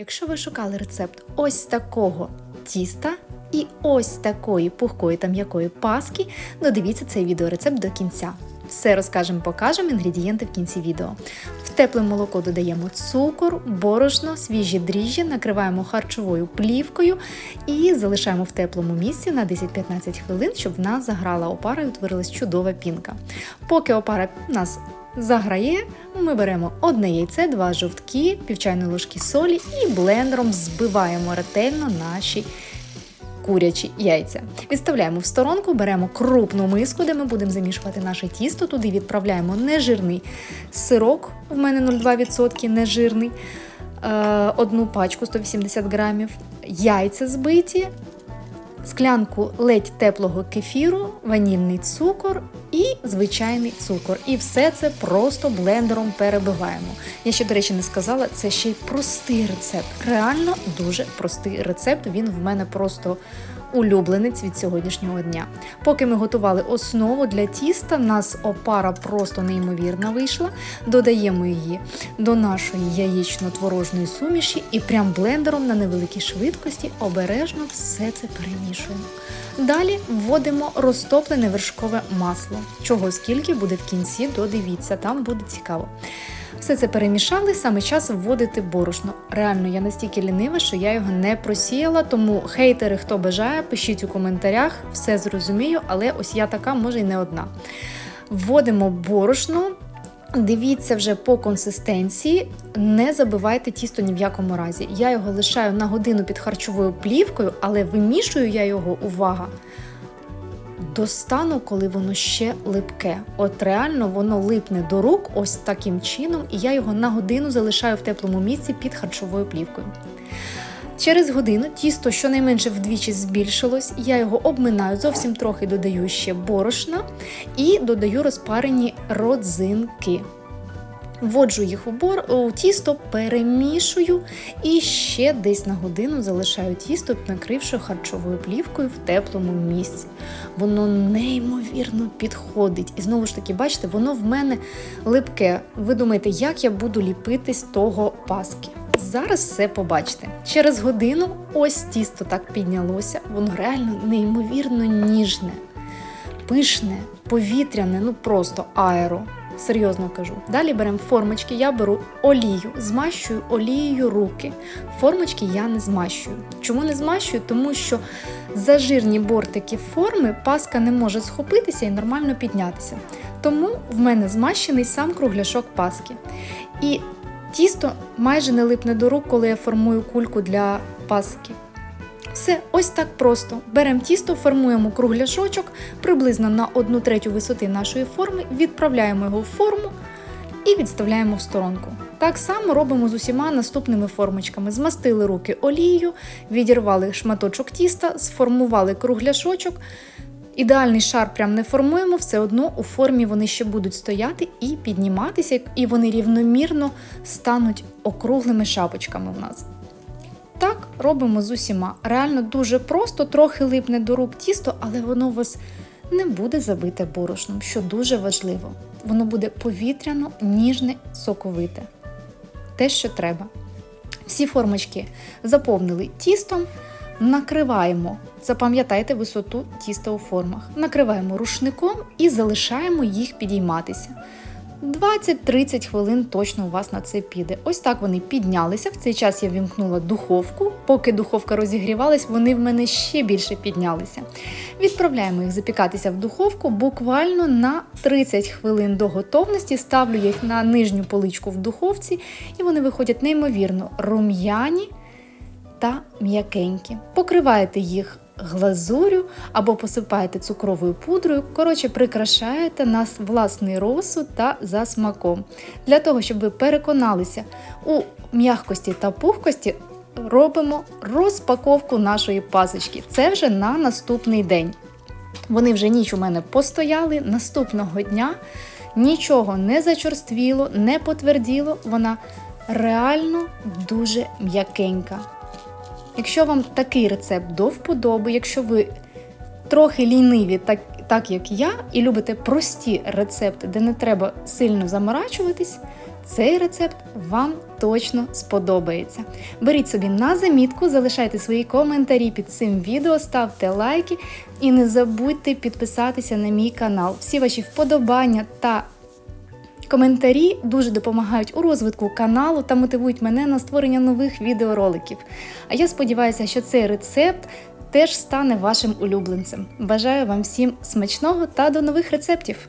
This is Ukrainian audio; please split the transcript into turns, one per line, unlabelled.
Якщо ви шукали рецепт ось такого тіста і ось такої пухкої та м'якої паски, додивіться цей відеорецепт до кінця. Все розкажемо, покажемо інгредієнти в кінці відео. В тепле молоко додаємо цукор, борошно, свіжі дріжджі, накриваємо харчовою плівкою і залишаємо в теплому місці на 10-15 хвилин, щоб в нас заграла опара і утворилась чудова пінка. Поки опара нас заграє, ми беремо одне яйце, два жовтки, пів чайної ложки солі і блендером збиваємо ретельно наші курячі яйця. Відставляємо в сторонку, беремо крупну миску, де ми будемо замішувати наше тісто. Туди відправляємо нежирний сирок, в мене 0,2% нежирний, е, одну пачку 180 грамів, яйця збиті, склянку ледь теплого кефіру, ванільний цукор і звичайний цукор. І все це просто блендером перебиваємо. Я ще, до речі, не сказала, це ще й простий рецепт. Реально дуже простий рецепт. Він в мене просто улюбленець від сьогоднішнього дня. Поки ми готували основу для тіста, в нас опара просто неймовірна вийшла. Додаємо її до нашої яєчно-творожної суміші і прям блендером на невеликій швидкості обережно все це перемішуємо. Далі вводимо розтоплене вершкове масло. Чого скільки буде в кінці, додивіться, там буде цікаво. Все це перемішали, саме час вводити борошно. Реально, я настільки лінива, що я його не просіяла, тому хейтери, хто бажає, пишіть у коментарях, все зрозумію, але ось я така, може й не одна. Вводимо борошно. Дивіться вже по консистенції, не забивайте тісто ні в якому разі. Я його лишаю на годину під харчовою плівкою, але вимішую я його, увага, до стану, коли воно ще липке. От реально воно липне до рук ось таким чином, і я його на годину залишаю в теплому місці під харчовою плівкою. Через годину тісто щонайменше вдвічі збільшилось, я його обминаю, зовсім трохи додаю ще борошна і додаю розпарені родзинки. Вводжу їх у, бор, у тісто, перемішую і ще десь на годину залишаю тісто, накривши харчовою плівкою в теплому місці. Воно неймовірно підходить. І знову ж таки, бачите, воно в мене липке. Ви думаєте, як я буду ліпити з того паски? Зараз все побачите. Через годину ось тісто так піднялося, воно реально неймовірно ніжне, пишне, повітряне, ну просто аеро. Серйозно кажу. Далі беремо формочки, я беру олію, змащую олією руки. Формочки я не змащую. Чому не змащую? Тому що за жирні бортики форми паска не може схопитися і нормально піднятися. Тому в мене змащений сам кругляшок паски. І тісто майже не липне до рук, коли я формую кульку для паски. Все, ось так просто. Беремо тісто, формуємо кругляшочок приблизно на 1 третю висоти нашої форми, відправляємо його в форму і відставляємо в сторонку. Так само робимо з усіма наступними формочками. Змастили руки олією, відірвали шматочок тіста, сформували кругляшочок. Ідеальний шар прям не формуємо, все одно у формі вони ще будуть стояти і підніматися, і вони рівномірно стануть округлими шапочками в нас. Робимо з усіма. Реально дуже просто, трохи липне до рук тісто, але воно вас не буде забите борошном, що дуже важливо. Воно буде повітряно, ніжне, соковите. Те, що треба. Всі формочки заповнили тістом, накриваємо, запам'ятайте висоту тіста у формах. Накриваємо рушником і залишаємо їх підійматися. 20-30 хвилин точно у вас на це піде. Ось так вони піднялися. В цей час я вімкнула духовку. Поки духовка розігрівалась, вони в мене ще більше піднялися. Відправляємо їх запікатися в духовку буквально на 30 хвилин до готовності. Ставлю їх на нижню поличку в духовці, і вони виходять неймовірно рум'яні та м'якенькі. Покриваєте їх глазурю або посипаєте цукровою пудрою. Коротше, прикрашаєте нас власний розсуд та за смаком. Для того, щоб ви переконалися у м'якості та пухкості, робимо розпаковку нашої пасочки. Це вже на наступний день. Вони вже ніч у мене постояли наступного дня. Нічого не зачорствіло, не потверділо, вона реально дуже м'якенька. Якщо вам такий рецепт до вподоби, якщо ви трохи ліниві, так, так як я, і любите прості рецепти, де не треба сильно заморачуватись, Цей рецепт вам точно сподобається. Беріть собі на замітку, залишайте свої коментарі під цим відео, ставте лайки і не забудьте підписатися на мій канал. Всі ваші вподобання та коментарі дуже допомагають у розвитку каналу та мотивують мене на створення нових відеороликів. А я сподіваюся, що цей рецепт теж стане вашим улюбленцем. Бажаю вам всім смачного та до нових рецептів!